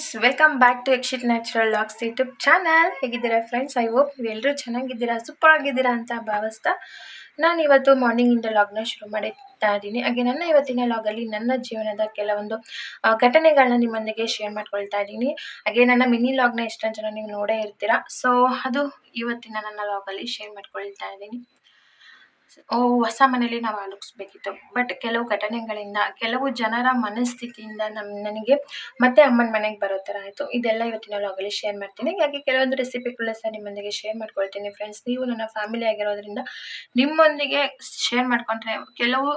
Friends welcome back to Yakshith natural logs YouTube channel ಹೇಗಿದ್ದೀರಾ friends I hope ನೀವೆಲ್ಲರೂ ಚೆನ್ನಾಗಿದ್ದೀರಾ super ಆಗಿದ್ದೀರಾ ಅಂತ ಭಾವಿಸ್ತಾ ನಾನು ಇವತ್ತು ಮಾರ್ನಿಂಗಿಂದ ಲಾಗ್ನ ಶುರು ಮಾಡುತ್ತಾ ಇದ್ದೀನಿ. ಹಾಗೆ ನನ್ನ ಇವತ್ತಿನ ಲಾಗಲ್ಲಿ ನನ್ನ ಜೀವನದ ಕೆಲವೊಂದು ಘಟನೆಗಳನ್ನ ನಿಮ್ಮೊಂದಿಗೆ ಶೇರ್ ಮಾಡ್ಕೊಳ್ತಾ ಇದ್ದೀನಿ. ಹಾಗೆ ನನ್ನ ಮಿನಿ ಲಾಗ್ನ ಎಷ್ಟೊಂದು ಜನ ನೀವು ನೋಡೇ ಇರ್ತೀರಾ. ಸೊ ಅದು ಇವತ್ತಿನ ನನ್ನ ಲಾಗಲ್ಲಿ ಶೇರ್ ಮಾಡ್ಕೊಳ್ತಾ ಇದ್ದೀನಿ. ಓ, ಹೊಸ ಮನೇಲಿ ನಾವು ಆಲೋಚಿಸ್ಬೇಕಿತ್ತು. ಬಟ್ ಕೆಲವು ಘಟನೆಗಳಿಂದ, ಕೆಲವು ಜನರ ಮನಸ್ಥಿತಿಯಿಂದ ನಮ್ಮ ನನಗೆ ಮತ್ತೆ ಅಮ್ಮನ ಮನೆಗೆ ಬರೋ ಥರ ಆಯಿತು. ಇದೆಲ್ಲ ಇವತ್ತಿನ ಆಗಲಿ ಶೇರ್ ಮಾಡ್ತೀನಿ. ಹಾಗೆ ಕೆಲವೊಂದು ರೆಸಿಪಿಗಳು ಸಹ ನಿಮ್ಮೊಂದಿಗೆ ಶೇರ್ ಮಾಡ್ಕೊಳ್ತೀನಿ ಫ್ರೆಂಡ್ಸ್ ನೀವು ನನ್ನ ಫ್ಯಾಮಿಲಿ ಆಗಿರೋದ್ರಿಂದ ನಿಮ್ಮೊಂದಿಗೆ ಶೇರ್ ಮಾಡ್ಕೊಂಡ್ರೆ ಕೆಲವು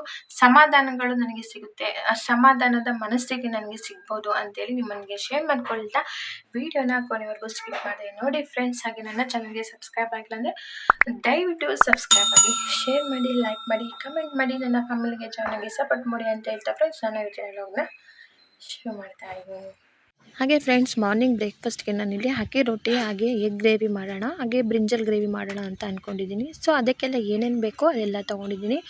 ಸಮಾಧಾನಗಳು ನನಗೆ ಸಿಗುತ್ತೆ. ಆ ಸಮಾಧಾನದ ಮನಸ್ಥಿತಿ ನನಗೆ ಸಿಗ್ಬೋದು ಅಂತೇಳಿ ನಿಮ್ಮೊಂದಿಗೆ ಶೇರ್ ಮಾಡ್ಕೊಳ್ತಾ ವಿಡಿಯೋನ ಕೊನೆವರೆಗೂ ಸ್ಕಿಪ್ ಮಾಡಿದೆ ನೋಡಿ ಫ್ರೆಂಡ್ಸ್ ಹಾಗೆ ನನ್ನ ಚಾನಲ್ಗೆ ಸಬ್ಸ್ಕ್ರೈಬ್ ಆಗಿಲ್ಲ ಅಂದರೆ ದಯವಿಟ್ಟು ಸಬ್ಸ್ಕ್ರೈಬ್ ಆಗಿ ಶೇರ್ ಮಾಡಿ ಲೈಕ್ ಮಾಡಿ ಕಮೆಂಟ್ ಮಾಡಿ ನನ್ನ ಫ್ಯಾಮಿಲಿಗೆ ಚೆನ್ನಾಗಿ ಸಪೋರ್ಟ್ ಮಾಡಿ ಅಂತ ಹೇಳ್ತಾ ಫ್ರೆಂಡ್ಸ್ ನಾನು ಈ ಚಾನಲ್ನ ಶುರು ಮಾಡ್ತಾ ಇದ್ದೀನಿ. ಹಾಗೆ ಫ್ರೆಂಡ್ಸ್ ಮಾರ್ನಿಂಗ್ ಬ್ರೇಕ್ಫಾಸ್ಟ್ಗೆ ನಾನಿಲ್ಲಿ ಅಕ್ಕಿ ರೊಟ್ಟಿ, ಹಾಗೆ ಎಗ್ ಗ್ರೇವಿ ಮಾಡೋಣ, ಹಾಗೆ ಬ್ರಿಂಜಲ್ ಗ್ರೇವಿ ಮಾಡೋಣ ಅಂತ ಅಂದ್ಕೊಂಡಿದ್ದೀನಿ ಸೊ ಅದಕ್ಕೆಲ್ಲ ಏನೇನು ಬೇಕೋ ಅದೆಲ್ಲ ತೊಗೊಂಡಿದ್ದೀನಿ.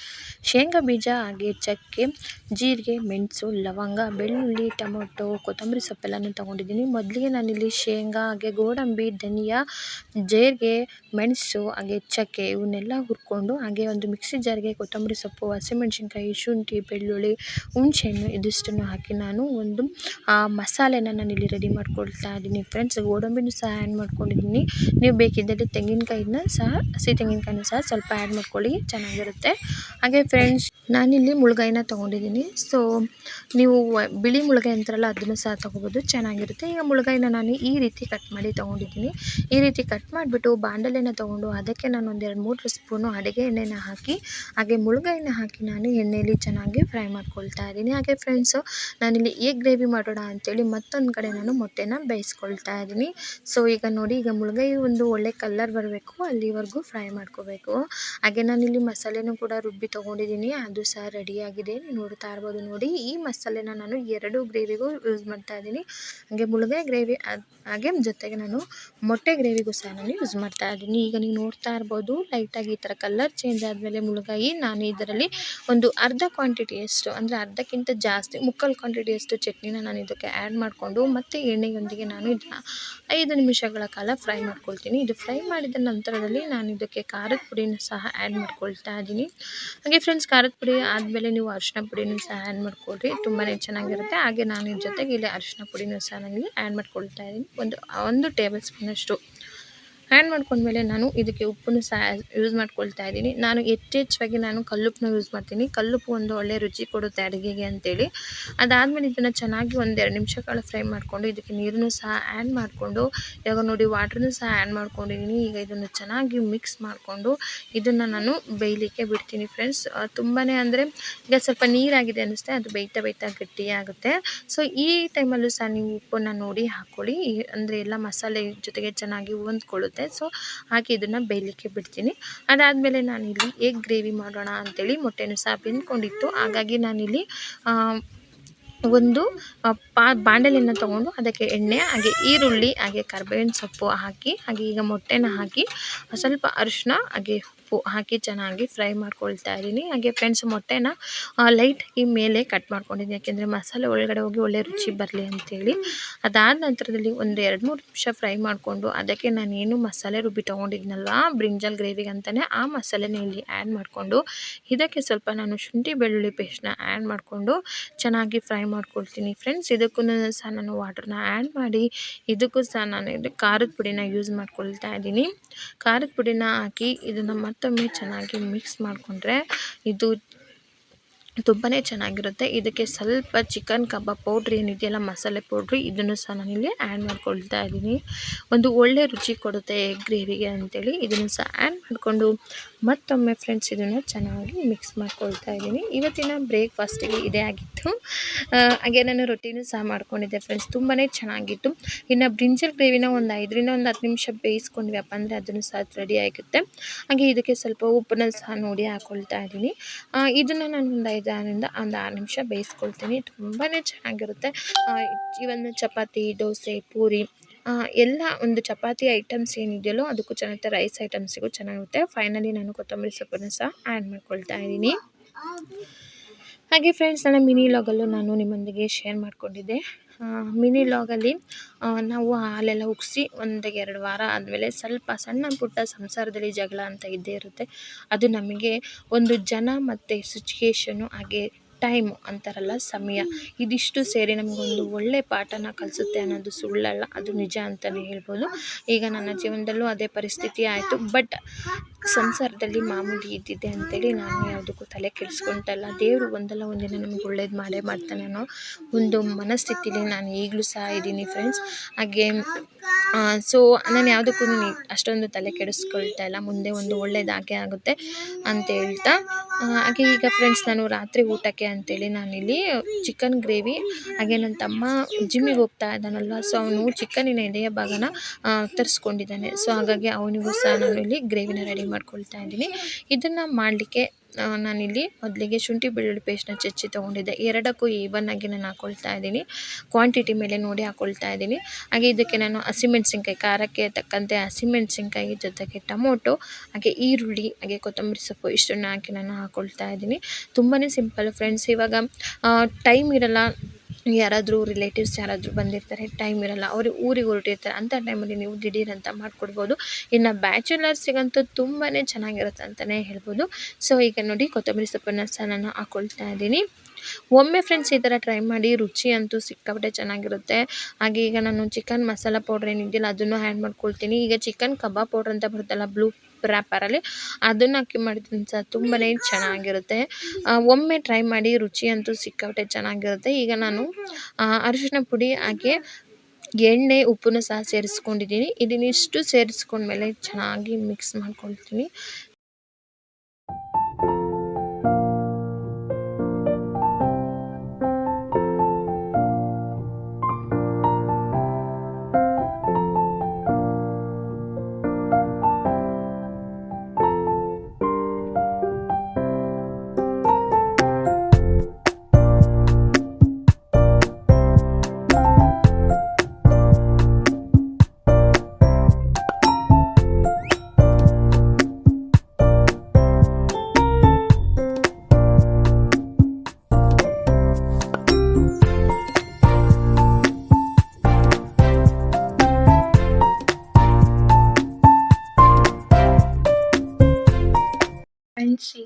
ಶೇಂಗಾ ಬೀಜ, ಹಾಗೆ ಚಕ್ಕೆ, ಜೀರಿಗೆ, ಮೆಣಸು, ಲವಂಗ, ಬೆಳ್ಳುಳ್ಳಿ, ಟೊಮೊಟೊ, ಕೊತ್ತಂಬರಿ ಸೊಪ್ಪೆಲ್ಲನೂ ತೊಗೊಂಡಿದ್ದೀನಿ. ಮೊದಲಿಗೆ ನಾನಿಲ್ಲಿ ಶೇಂಗಾ, ಹಾಗೆ ಗೋಡಂಬಿ, ಧನಿಯಾ, ಜೀರಿಗೆ, ಮೆಣಸು, ಹಾಗೆ ಚಕ್ಕೆ ಇವನ್ನೆಲ್ಲ ಹುರ್ಕೊಂಡು, ಹಾಗೆ ಒಂದು ಮಿಕ್ಸಿ ಜಾರಿಗೆ ಕೊತ್ತಂಬರಿ ಸೊಪ್ಪು, ಹಸಿಮೆಣಸಿನ್ಕಾಯಿ, ಶುಂಠಿ, ಬೆಳ್ಳುಳ್ಳಿ, ಹುಣಸೆಹಣ್ಣು ಇದಿಷ್ಟನ್ನು ಹಾಕಿ ನಾನು ಒಂದು, ಆ, ಮಸಾಲೆನ ನಾನಿಲ್ಲಿ ರೆಡಿ ಮಾಡ್ಕೊಳ್ತಾ ಇದ್ದೀನಿ ಫ್ರೆಂಡ್ಸ್ ಗೋಡಂಬಿನೂ ಸಹ ಆ್ಯಡ್ ಮಾಡ್ಕೊಂಡಿದ್ದೀನಿ. ನೀವು ಬೇಕಿದ್ದಲ್ಲಿ ತೆಂಗಿನಕಾಯಿನ ಸಹ, ಹಸಿ ತೆಂಗಿನಕಾಯಿನ ಸಹ ಸ್ವಲ್ಪ ಆ್ಯಡ್ ಮಾಡ್ಕೊಳ್ಳಿ, ಚೆನ್ನಾಗಿರುತ್ತೆ. ಹಾಗೆ ಫ್ರೆಂಡ್ಸ್ ನಾನಿಲ್ಲಿ ಮುಳುಗಾಯಿನ ತೊಗೊಂಡಿದ್ದೀನಿ. ಸೊ ನೀವು ಬಿಳಿ ಮುಳ್ಗಾಯಿ ಅಂತಾರಲ್ಲ, ಅದನ್ನು ಸಹ ತೊಗೋಬೋದು, ಚೆನ್ನಾಗಿರುತ್ತೆ. ಈಗ ಮುಳುಗಾಯಿನ ನಾನು ಈ ರೀತಿ ಕಟ್ ಮಾಡಿ ತೊಗೊಂಡಿದ್ದೀನಿ. ಈ ರೀತಿ ಕಟ್ ಮಾಡಿಬಿಟ್ಟು ಬಾಂಡಲೆನ ತೊಗೊಂಡು ಅದಕ್ಕೆ ನಾನು ಒಂದೆರಡು ಮೂರು ಸ್ಪೂನು ಅಡುಗೆ ಎಣ್ಣೆನ ಹಾಕಿ, ಹಾಗೆ ಮುಳುಗಾಯಿನ ಹಾಕಿ ನಾನು ಎಣ್ಣೆಯಲ್ಲಿ ಚೆನ್ನಾಗಿ ಫ್ರೈ ಮಾಡ್ಕೊಳ್ತಾ ಇದ್ದೀನಿ. ಹಾಗೆ ಫ್ರೆಂಡ್ಸು ನಾನಿಲ್ಲಿ ಎಗ್ ಗ್ರೇವಿ ಮಾಡೋಣ ಅಂತೇಳಿ ಮತ್ತೊಂದು ಕಡೆ ನಾನು ಮೊಟ್ಟೆನ ಬೇಯಿಸ್ಕೊಳ್ತಾ ಇದ್ದೀನಿ. ಸೊ ಈಗ ನೋಡಿ, ಈಗ ಮುಳುಗೈ ಒಂದು ಒಳ್ಳೆ ಕಲ್ಲರ್ ಬರಬೇಕು. ಅಲ್ಲಿವರೆಗೂ ಫ್ರೈ ಮಾಡ್ಕೋಬೇಕು. ಹಾಗೆ ನಾನಿಲ್ಲಿ ಮಸಾಲೆನೂ ಕೂಡ ರುಬ್ಬಿ ತೊಗೊಂಡಿದ್ದೀನಿ. ಅದು ಸಹ ರೆಡಿಯಾಗಿದೆ ನೋಡ್ತಾ ಇರ್ಬೋದು ನೋಡಿ, ಈ ಮಸಾಲೆನ ನಾನು ಎರಡು ಗ್ರೇವಿಗೂ ಯೂಸ್ ಮಾಡ್ತಾ ಇದ್ದೀನಿ. ಹಾಗೆ ಮುಳುಗೈ ಗ್ರೇವಿ ಹಾಗೆ ಜೊತೆಗೆ ನಾನು ಮೊಟ್ಟೆ ಗ್ರೇವಿಗೂ ಸಹ ನಾನು ಯೂಸ್ ಮಾಡ್ತಾ ಇದ್ದೀನಿ. ಈಗ ನೀವು ನೋಡ್ತಾ ಇರ್ಬೋದು ಲೈಟಾಗಿ ಈ ಥರ ಕಲ್ಲರ್ ಚೇಂಜ್ ಆದಮೇಲೆ ಮುಳುಗಾಯಿ, ನಾನು ಇದರಲ್ಲಿ ಒಂದು ಅರ್ಧ ಕ್ವಾಂಟಿಟಿಯಷ್ಟು ಅಂದರೆ ಅರ್ಧಕ್ಕಿಂತ ಜಾಸ್ತಿ, ಮುಕ್ಕಾಲು ಕ್ವಾಂಟಿಟಿಯಷ್ಟು ಚಟ್ನಿನ ನಾನು ಇದಕ್ಕೆ ಆ್ಯಡ್ ಮಾಡಿಕೊಂಡು ಮತ್ತು ಎಣ್ಣೆಯೊಂದಿಗೆ ನಾನು ಇದನ್ನು ಐದು ನಿಮಿಷಗಳ ಕಾಲ ಫ್ರೈ ಮಾಡ್ಕೊಳ್ತೀನಿ. ಇದು ಫ್ರೈ ಮಾಡಿದ ನಂತರದಲ್ಲಿ ನಾನು ಇದಕ್ಕೆ ಖಾರದ ಪುಡಿನ ಸಹ ಆ್ಯಡ್ ಮಾಡ್ಕೊಳ್ತಾ ಇದ್ದೀನಿ ಹಾಗೆ ಫ್ರೆಂಡ್ಸ್ ಖಾರದ ಪುಡಿ ಆದಮೇಲೆ ನೀವು ಅರಿಶಿನ ಪುಡಿನೂ ಸಹ ಆ್ಯಡ್ ಮಾಡ್ಕೊಳ್ರಿ. ತುಂಬಾ ಚೆನ್ನಾಗಿರುತ್ತೆ. ಹಾಗೆ ನಾನು ಇದ್ರ ಜೊತೆಗೆ ಇಲ್ಲಿ ಅರಿಶಿನ ಪುಡಿನೂ ಸಹ ನನಗೆ ಆ್ಯಡ್ ಮಾಡ್ಕೊಳ್ತಾ ಇದ್ದೀನಿ ಒಂದು ಒಂದು ಟೇಬಲ್ ಸ್ಪೂನಷ್ಟು ಆ್ಯಡ್ ಮಾಡ್ಕೊಂಡ್ಮೇಲೆ ನಾನು ಇದಕ್ಕೆ ಉಪ್ಪನ್ನು ಸಹ ಯೂಸ್ ಮಾಡ್ಕೊಳ್ತಾ ಇದ್ದೀನಿ. ನಾನು ಯಥೇಚ್ಛವಾಗಿ ನಾನು ಕಲ್ಲುಪ್ಪನ್ನ ಯೂಸ್ ಮಾಡ್ತೀನಿ. ಕಲ್ಲುಪ್ಪು ಒಂದು ಒಳ್ಳೆ ರುಚಿ ಕೊಡುತ್ತೆ ಅಡುಗೆಗೆ ಅಂತೇಳಿ. ಅದಾದಮೇಲೆ ಇದನ್ನು ಚೆನ್ನಾಗಿ ಒಂದೆರಡು ಕಾಲ ಫ್ರೈ ಮಾಡಿಕೊಂಡು ಇದಕ್ಕೆ ನೀರನ್ನು ಸಹ ಆ್ಯಡ್ ಮಾಡಿಕೊಂಡು, ಇವಾಗ ನೋಡಿ ವಾಟ್ರನ್ನು ಸಹ ಆ್ಯಡ್ ಮಾಡ್ಕೊಂಡಿದ್ದೀನಿ ಈಗ ಇದನ್ನು ಚೆನ್ನಾಗಿ ಮಿಕ್ಸ್ ಮಾಡಿಕೊಂಡು ಇದನ್ನು ನಾನು ಬೇಯಲಿಕ್ಕೆ ಬಿಡ್ತೀನಿ ಫ್ರೆಂಡ್ಸ್ ತುಂಬಾ ಅಂದರೆ ಈಗ ಸ್ವಲ್ಪ ನೀರಾಗಿದೆ ಅನ್ನಿಸುತ್ತೆ ಅದು ಬೇಯ್ತಾ ಬೇಯ್ತಾ ಗಟ್ಟಿಯಾಗುತ್ತೆ ಸೊ ಈ ಟೈಮಲ್ಲೂ ಸಹ ನೀವು ಉಪ್ಪನ್ನು ನೋಡಿ ಹಾಕ್ಕೊಳ್ಳಿ ಅಂದರೆ ಎಲ್ಲ ಮಸಾಲೆ ಜೊತೆಗೆ ಚೆನ್ನಾಗಿ ಹೊಂದ್ಕೊಳ್ಳುತ್ತೆ. ಸೊ ಹಾಕಿ ಇದನ್ನು ಬೇಯಲಿಕ್ಕೆ ಬಿಡ್ತೀನಿ. ಅದಾದಮೇಲೆ ನಾನಿಲ್ಲಿ ಎಗ್ ಗ್ರೇವಿ ಮಾಡೋಣ ಅಂತೇಳಿ ಮೊಟ್ಟೆನೂ ಸಹ ಬೆಂದ್ಕೊಂಡಿತ್ತು. ಹಾಗಾಗಿ ನಾನಿಲ್ಲಿ ಒಂದು ಪಾ, ಬಾಂಡಲಿಯನ್ನು ತೊಗೊಂಡು ಅದಕ್ಕೆ ಎಣ್ಣೆ, ಹಾಗೆ ಈರುಳ್ಳಿ, ಹಾಗೆ ಕರ್ಬೇವಿನ ಸೊಪ್ಪು ಹಾಕಿ, ಹಾಗೆ ಈಗ ಮೊಟ್ಟೆನ ಹಾಕಿ, ಸ್ವಲ್ಪ ಅರಿಶಿನ ಹಾಗೆ ಉಪ್ಪು ಹಾಕಿ ಚೆನ್ನಾಗಿ ಫ್ರೈ ಮಾಡ್ಕೊಳ್ತಾ ಇದ್ದೀನಿ. ಹಾಗೆ ಫ್ರೆಂಡ್ಸ್ ಮೊಟ್ಟೆನ ಲೈಟಾಗಿ ಮೇಲೆ ಕಟ್ ಮಾಡ್ಕೊಂಡಿದ್ದೀನಿ. ಯಾಕೆಂದರೆ ಮಸಾಲೆ ಒಳಗಡೆ ಹೋಗಿ ಒಳ್ಳೆ ರುಚಿ ಬರಲಿ ಅಂತೇಳಿ. ಅದಾದ ನಂತರದಲ್ಲಿ ಒಂದು ಎರಡು ಮೂರು ನಿಮಿಷ ಫ್ರೈ ಮಾಡಿಕೊಂಡು ಅದಕ್ಕೆ ನಾನೇನು ಮಸಾಲೆ ರುಬ್ಬಿ ತೊಗೊಂಡಿದ್ನಲ್ವ ಬ್ರಿಂಜಲ್ ಗ್ರೇವಿಗೆ ಅಂತಲೇ ಆ ಮಸಾಲೆನ ಇಲ್ಲಿ ಆ್ಯಡ್ ಮಾಡಿಕೊಂಡು, ಇದಕ್ಕೆ ಸ್ವಲ್ಪ ನಾನು ಶುಂಠಿ ಬೆಳ್ಳುಳ್ಳಿ ಪೇಸ್ಟ್ನ ಆ್ಯಡ್ ಮಾಡಿಕೊಂಡು ಚೆನ್ನಾಗಿ ಫ್ರೈ ಮಾಡ್ಕೊಳ್ತೀನಿ. ಫ್ರೆಂಡ್ಸ್ ಇದಕ್ಕೂ ಸಹ ನಾನು ವಾಟರ್ನ ಆ್ಯಡ್ ಮಾಡಿ, ಇದಕ್ಕೂ ಸಹ ನಾನು ಇದು ಖಾರದ ಪುಡಿನ ಯೂಸ್ ಮಾಡ್ಕೊಳ್ತಾ ಇದ್ದೀನಿ. ಖಾರದ ಪುಡಿನ ಹಾಕಿ ಇದನ್ನು ಮತ್ತೊಮ್ಮೆ ಚೆನ್ನಾಗಿ ಮಿಕ್ಸ್ ಮಾಡಿಕೊಂಡ್ರೆ ಇದು ತುಂಬಾ ಚೆನ್ನಾಗಿರುತ್ತೆ. ಇದಕ್ಕೆ ಸ್ವಲ್ಪ ಚಿಕನ್ ಕಬಾಬ್ ಪೌಡ್ರ್ ಏನಿದೆಯಲ್ಲ ಮಸಾಲೆ ಪೌಡ್ರ್, ಇದನ್ನು ಸಹ ನಾನಿಲ್ಲಿ ಆ್ಯಡ್ ಮಾಡ್ಕೊಳ್ತಾ ಇದ್ದೀನಿ. ಒಂದು ಒಳ್ಳೆ ರುಚಿ ಕೊಡುತ್ತೆ ಎಗ್ ಗ್ರೇವಿಗೆ ಅಂತೇಳಿ. ಇದನ್ನು ಸಹ ಆ್ಯಡ್ ಮಾಡಿಕೊಂಡು ಮತ್ತೊಮ್ಮೆ ಫ್ರೆಂಡ್ಸ್ ಇದನ್ನು ಚೆನ್ನಾಗಿ ಮಿಕ್ಸ್ ಮಾಡ್ಕೊಳ್ತಾ ಇದ್ದೀನಿ. ಇವತ್ತಿನ ಬ್ರೇಕ್ಫಾಸ್ಟಿಗೆ ಇದೇ ಆಗಿತ್ತು. ಹಾಗೆ ನಾನು ರೊಟ್ಟಿನೂ ಸಹ ಮಾಡ್ಕೊಂಡಿದ್ದೆ ಫ್ರೆಂಡ್ಸ್ ತುಂಬಾ ಚೆನ್ನಾಗಿತ್ತು. ಇನ್ನು ಬ್ರಿಂಜಲ್ ಗ್ರೇವಿನ ಒಂದು ಐದರಿಂದ ಒಂದು ಹತ್ತು ನಿಮಿಷ ಬೇಯಿಸ್ಕೊಂಡ್ವಿಯಪ್ಪ ಅಂದರೆ ಅದನ್ನು ಸಹ ರೆಡಿ ಆಗುತ್ತೆ. ಹಾಗೆ ಇದಕ್ಕೆ ಸ್ವಲ್ಪ ಉಪ್ಪನ್ನು ಸಹ ನೋಡಿ ಹಾಕ್ಕೊಳ್ತಾ ಇದ್ದೀನಿ. ಇದನ್ನು ನಾನು ಒಂದು ಐದರಿಂದ ಒಂದು ಆರು ನಿಮಿಷ ಬೇಯಿಸ್ಕೊಳ್ತೀನಿ. ತುಂಬಾ ಚೆನ್ನಾಗಿರುತ್ತೆ. ಈವನ್ ಚಪಾತಿ, ದೋಸೆ, ಪೂರಿ ಎಲ್ಲ ಒಂದು ಚಪಾತಿ ಐಟಮ್ಸ್ ಏನಿದೆಯಲ್ಲೋ ಅದಕ್ಕೂ ಚೆನ್ನಾಗಿರುತ್ತೆ. ರೈಸ್ ಐಟಮ್ಸಿಗೂ ಚೆನ್ನಾಗಿರುತ್ತೆ. ಫೈನಲಿ ನಾನು ಕೊತ್ತಂಬರಿ ಸೊಪ್ಪನ್ನು ಸಹ ಆ್ಯಡ್ ಮಾಡ್ಕೊಳ್ತಾ ಇದ್ದೀನಿ. ಹಾಗೆ ಫ್ರೆಂಡ್ಸ್ ನನ್ನ ಮಿನಿ ಲಾಗಲ್ಲೂ ನಾನು ನಿಮ್ಮೊಂದಿಗೆ ಶೇರ್ ಮಾಡಿಕೊಂಡಿದ್ದೆ. ಮಿನಿ ಲಾಗಲ್ಲಿ ನಾವು ಹಾಲೆಲ್ಲ ಉಗಿಸಿ ಒಂದು ಎರಡು ವಾರ ಆದಮೇಲೆ ಸ್ವಲ್ಪ ಸಣ್ಣ ಪುಟ್ಟ ಸಂಸಾರದಲ್ಲಿ ಜಗಳ ಅಂತ ಇದ್ದೇ ಇರುತ್ತೆ. ಅದು ನಮಗೆ ಒಂದು ಜನ ಮತ್ತು ಸಿಚುಯೇಷನು ಹಾಗೆ ಟೈಮ್ ಅಂತಾರಲ್ಲ ಸಮಯ, ಇದಿಷ್ಟು ಸೇರಿ ನಮಗೊಂದು ಒಳ್ಳೆ ಪಾಠನ ಕಲಿಸುತ್ತೆ ಅನ್ನೋದು ಸುಳ್ಳಲ್ಲ, ಅದು ನಿಜ ಅಂತಲೇ ಹೇಳ್ಬೋದು. ಈಗ ನನ್ನ ಜೀವನದಲ್ಲೂ ಅದೇ ಪರಿಸ್ಥಿತಿ ಆಯಿತು. ಬಟ್ ಸಂಸಾರದಲ್ಲಿ ಮಾಮೂಲಿ ಇದ್ದಿದ್ದೆ ಅಂತೇಳಿ ನಾನು ಯಾವುದಕ್ಕೂ ತಲೆ ಕೆಡಿಸ್ಕೊಳ್ತಾಯಿಲ್ಲ ದೇವರು ಒಂದಲ್ಲ ಒಂದಿನ ನಮಗೆ ಒಳ್ಳೇದು ಮಾಡೇ ಮಾಡ್ತಾನೆ ಅನ್ನೋ ಒಂದು ಮನಸ್ಥಿತಿಲಿ ನಾನು ಈಗಲೂ ಸಹ ಇದ್ದೀನಿ ಫ್ರೆಂಡ್ಸ್ ಹಾಗೆ ಸೊ ನಾನು ಯಾವುದಕ್ಕೂ ಅಷ್ಟೊಂದು ತಲೆ ಕೆಡಿಸ್ಕೊಳ್ತಾ ಇಲ್ಲ. ಮುಂದೆ ಒಂದು ಒಳ್ಳೇದಾಗೇ ಆಗುತ್ತೆ ಅಂತ ಹೇಳ್ತಾ ಹಾಗೆ ಈಗ ಫ್ರೆಂಡ್ಸ್ ನಾನು ರಾತ್ರಿ ಊಟಕ್ಕೆ ಅಂತೇಳಿ ನಾನಿಲ್ಲಿ ಚಿಕನ್ ಗ್ರೇವಿ ಹಾಗೆ ನನ್ನ ತಮ್ಮ ಜಿಮ್ಮಿಗೆ ಹೋಗ್ತಾ ಇದ್ದಾನಲ್ವ ಸೊ ಅವನು ಚಿಕನಿನ ಎದೆಯ ಭಾಗನ ತರಿಸ್ಕೊಂಡಿದ್ದಾನೆ. ಸೊ ಹಾಗಾಗಿ ಅವನಿಗೂ ಸಹ ನಾನು ಇಲ್ಲಿ ಗ್ರೇವಿನ ರೆಡಿ ಮಾಡ್ಕೊಳ್ತಾ ಇದ್ದೀನಿ. ಇದನ್ನು ಮಾಡಲಿಕ್ಕೆ ನಾನಿಲ್ಲಿ ಮೊದಲಿಗೆ ಶುಂಠಿ ಬೆಳ್ಳುಳ್ಳಿ ಪೇಸ್ಟ್ನ ಚಚ್ಚಿ ತೊಗೊಂಡಿದ್ದೆ. ಎರಡಕ್ಕೂ ಆಗಿ ನಾನು ಹಾಕ್ಕೊಳ್ತಾ ಇದ್ದೀನಿ. ಕ್ವಾಂಟಿಟಿ ಮೇಲೆ ನೋಡಿ ಹಾಕ್ಕೊಳ್ತಾ ಇದ್ದೀನಿ. ಹಾಗೆ ಇದಕ್ಕೆ ನಾನು ಹಸಿಮೆಣ್ಸಿನ್ಕಾಯಿ, ಖಾರಕ್ಕೆ ತಕ್ಕಂತೆ ಹಸಿಮೆಣ್ಸಿನ್ಕಾಯಿ ಜೊತೆಗೆ ಟೊಮೊಟೊ, ಹಾಗೆ ಈರುಳ್ಳಿ, ಹಾಗೆ ಕೊತ್ತಂಬರಿ ಸೊಪ್ಪು ಇಷ್ಟನ್ನು ಹಾಕಿ ನಾನು ಹಾಕ್ಕೊಳ್ತಾ ಇದ್ದೀನಿ. ತುಂಬಾ ಸಿಂಪಲ್ ಫ್ರೆಂಡ್ಸ್ ಇವಾಗ ಟೈಮ್ ಇರಲ್ಲ. ಯಾರಾದರೂ ರಿಲೇಟಿವ್ಸ್ ಯಾರಾದರೂ ಬಂದಿರ್ತಾರೆ ಟೈಮ್ ಇರಲ್ಲ, ಅವರು ಊರಿಗೆ ಹೊರಟಿರ್ತಾರೆ ಅಂಥ ಟೈಮಲ್ಲಿ ನೀವು ದಿಢೀರ್ ಅಂತ ಮಾಡಿಕೊಡ್ಬೋದು. ಇನ್ನು ಬ್ಯಾಚುಲರ್ಸಿಗಂತೂ ತುಂಬಾ ಚೆನ್ನಾಗಿರುತ್ತೆ ಅಂತಲೇ ಹೇಳ್ಬೋದು. ಸೊ ಈಗ ನೋಡಿ ಕೊತ್ತಂಬರಿ ಸೊಪ್ಪನ್ನು ಸಹ ನಾನು ಹಾಕ್ಕೊಳ್ತಾ ಇದ್ದೀನಿ. ಒಮ್ಮೆ ಫ್ರೆಂಡ್ಸ್ ಈ ಥರ ಟ್ರೈ ಮಾಡಿ ರುಚಿ ಅಂತೂ ಸಿಕ್ಕಾಪಟ್ಟೆ ಚೆನ್ನಾಗಿರುತ್ತೆ. ಹಾಗೆ ಈಗ ನಾನು ಚಿಕನ್ ಮಸಾಲ ಪೌಡ್ರ್ ಏನಿದೆಯಲ್ಲ ಅದನ್ನು ಆ್ಯಡ್ ಮಾಡ್ಕೊಳ್ತೀನಿ. ಈಗ ಚಿಕನ್ ಕಬಾಬ್ ಪೌಡ್ರ್ ಅಂತ ಬರುತ್ತಲ್ಲ ಬ್ಲೂ ರ್ಯಾಪರಲ್ಲಿ ಅದನ್ನು ಹಾಕಿ ಮಾಡಿದ್ರೆ ಸಹ ತುಂಬಾ ಚೆನ್ನಾಗಿರುತ್ತೆ. ಒಮ್ಮೆ ಟ್ರೈ ಮಾಡಿ ರುಚಿ ಅಂತೂ ಸಿಕ್ಕಾಪಟ್ಟೆ ಚೆನ್ನಾಗಿರುತ್ತೆ. ಈಗ ನಾನು ಅರಿಶಿನ ಪುಡಿ ಹಾಕಿ ಎಣ್ಣೆ, ಉಪ್ಪನ್ನು ಸಹ ಸೇರಿಸ್ಕೊಂಡಿದ್ದೀನಿ. ಇದನ್ನಿಷ್ಟು ಸೇರಿಸ್ಕೊಂಡ್ಮೇಲೆ ಚೆನ್ನಾಗಿ ಮಿಕ್ಸ್ ಮಾಡ್ಕೊಳ್ತೀನಿ.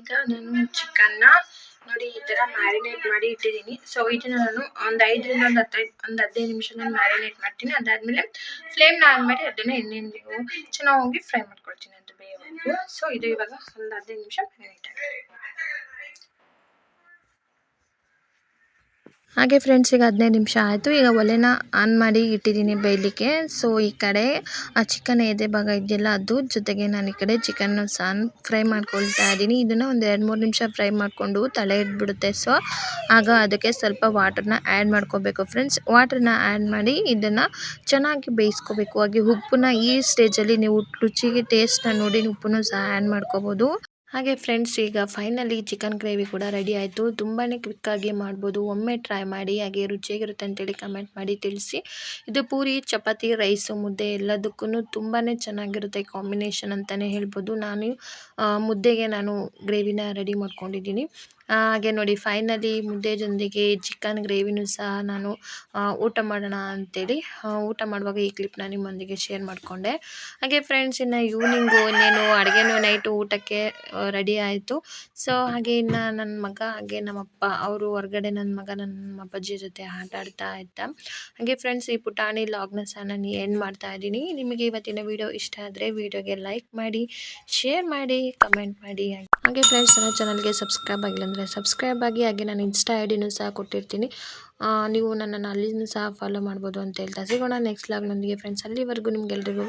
ಚಿಕನ್ ನಾನು ಚಿಕನ್ನ ನೋಡಿ ಈ ಥರ ಮ್ಯಾರಿನೇಟ್ ಮಾಡಿ ಇಟ್ಟಿದ್ದೀನಿ. ಸೊ ಇದನ್ನ ನಾನು ಒಂದು ಐದರಿಂದ ಒಂದು ಹತ್ತೈದು ಒಂದು ಹದಿನೈದು ನಿಮಿಷ ನಾನು ಮ್ಯಾರಿನೇಟ್ ಮಾಡ್ತೀನಿ. ಅದಾದಮೇಲೆ ಫ್ಲೇಮ್ನ ಆನ್ ಮಾಡಿ ಅದನ್ನು ಎಣ್ಣೆಯಲ್ಲಿ ಚೆನ್ನಾಗಿ ಫ್ರೈ ಮಾಡ್ಕೊಳ್ತೀನಿ ಅದು ಬೇಯೋವರೆಗೂ ಸೊ ಇದು ಇವಾಗ ಒಂದು ಹದಿನೈದು ನಿಮಿಷ ಮ್ಯಾರಿನೇಟ್ ಆಗಿದೆ. ಹಾಗೆ ಫ್ರೆಂಡ್ಸ್ ಈಗ ಹದಿನೈದು ನಿಮಿಷ ಆಯಿತು. ಈಗ ಒಲೆನ ಆನ್ ಮಾಡಿ ಇಟ್ಟಿದ್ದೀನಿ ಬೇಯಲಿಕ್ಕೆ. ಸೊ ಈ ಕಡೆ ಆ ಚಿಕನ್ ಎದೆ ಭಾಗ ಇದೆಯಲ್ಲ, ಅದು. ಜೊತೆಗೆ ನಾನು ಈ ಕಡೆ ಚಿಕನ್ ಸಾನ್ ಫ್ರೈ ಮಾಡ್ಕೊಳ್ತಾ ಇದ್ದೀನಿ. ಇದನ್ನು ಒಂದು ಎರಡು ಮೂರು ನಿಮಿಷ ಫ್ರೈ ಮಾಡಿಕೊಂಡು ತಲೆ ಇಟ್ಬಿಡುತ್ತೆ. ಸೊ ಆಗ ಅದಕ್ಕೆ ಸ್ವಲ್ಪ ವಾಟರ್ನ ಆ್ಯಡ್ ಮಾಡ್ಕೋಬೇಕು ಫ್ರೆಂಡ್ಸ್ ವಾಟರ್ನ ಆ್ಯಡ್ ಮಾಡಿ ಇದನ್ನು ಚೆನ್ನಾಗಿ ಬೇಯಿಸ್ಕೋಬೇಕು. ಹಾಗೆ ಉಪ್ಪನ್ನ ಈ ಸ್ಟೇಜಲ್ಲಿ ನೀವು ರುಚಿಗೆ ಟೇಸ್ಟನ್ನ ನೋಡಿ ಉಪ್ಪನ್ನು ಸಹ ಆ್ಯಡ್ ಮಾಡ್ಕೋಬೋದು. ಹಾಗೆ ಫ್ರೆಂಡ್ಸ್ ಈಗ ಫೈನಲಿ ಚಿಕನ್ ಗ್ರೇವಿ ಕೂಡ ರೆಡಿ ಆಯಿತು. ತುಂಬಾ ಕ್ವಿಕ್ಕಾಗಿ ಮಾಡ್ಬೋದು. ಒಮ್ಮೆ ಟ್ರೈ ಮಾಡಿ, ಹಾಗೆ ರುಚಿಯಾಗಿರುತ್ತೆ ಅಂತೇಳಿ ಕಮೆಂಟ್ ಮಾಡಿ ತಿಳಿಸಿ. ಇದು ಪೂರಿ, ಚಪಾತಿ ರೈಸು ಮುದ್ದೆ ಎಲ್ಲದಕ್ಕೂ ತುಂಬಾ ಚೆನ್ನಾಗಿರುತ್ತೆ ಕಾಂಬಿನೇಷನ್ ಅಂತಲೇ ಹೇಳ್ಬೋದು. ನಾನು ಮುದ್ದೆಗೆ ನಾನು ಗ್ರೇವಿನ ರೆಡಿ ಮಾಡ್ಕೊಂಡಿದ್ದೀನಿ. ಹಾಗೆ ನೋಡಿ ಫೈನಲಿ ಮುದ್ದೆ ಜೊತೆಗೆ ಚಿಕನ್ ಗ್ರೇವಿನೂ ಸಹ ನಾನು ಊಟ ಮಾಡೋಣ ಅಂತೇಳಿ ಆ, ಊಟ ಮಾಡುವಾಗ ಈ ಕ್ಲಿಪ್ನ ನಿಮ್ಮೊಂದಿಗೆ ಶೇರ್ ಮಾಡಿಕೊಂಡೆ. ಹಾಗೆ ಫ್ರೆಂಡ್ಸ್ ಇನ್ನು ಈವ್ನಿಂಗು ಇನ್ನೇನು ಅಡುಗೆನೂ ನೈಟು ಊಟಕ್ಕೆ ರೆಡಿ ಆಯಿತು. ಸೊ ಹಾಗೆ ಇನ್ನು ನನ್ನ ಮಗ ಹಾಗೆ ನಮ್ಮಪ್ಪ ಅವರು ಹೊರಗಡೆ ನನ್ನ ಮಗ ನಮ್ಮ ಅಪ್ಪಾಜಿ ಜೊತೆ ಆಟ ಆಡ್ತಾ ಇದ್ದ. ಹಾಗೆ ಫ್ರೆಂಡ್ಸ್ ಈ ಪುಟಾಣಿ ಲಾಗ್ನ ಸಹ ನಾನು ಎಂಡ್ ಮಾಡ್ತಾ ಇದ್ದೀನಿ. ನಿಮಗೆ ಇವತ್ತಿನ ವಿಡಿಯೋ ಇಷ್ಟ ಆದರೆ ವಿಡಿಯೋಗೆ ಲೈಕ್ ಮಾಡಿ ಶೇರ್ ಮಾಡಿ ಕಮೆಂಟ್ ಮಾಡಿ. ಹಾಗೆ ಫ್ರೆಂಡ್ಸ್ ನನ್ನ ಚಾನಲ್ಗೆ ಸಬ್ಸ್ಕ್ರೈಬ್ ಆಗಿಲ್ಲ ಅಂದರೆ ಸಬ್ಸ್ಕ್ರೈಬ್ ಆಗಿ ಹಾಗೆ ನಾನು ಇನ್ಸ್ಟಾ ಐ ಡಿನೂ ಸಹ ಕೊಟ್ಟಿರ್ತೀನಿ. ನೀವು ನನ್ನನ್ನು ಅಲ್ಲಿನೂ ಸಹ ಫಾಲೋ ಮಾಡ್ಬೋದು ಅಂತ ಹೇಳ್ತಾ ಸಿಗೋಣ. ನೆಕ್ಸ್ಟ್ ಲಾಗ್ನೊಂದಿಗೆ ಫ್ರೆಂಡ್ಸ್ ಅಲ್ಲಿವರೆಗೂ ನಿಮ್ಗೆಲ್ರಿಗೂ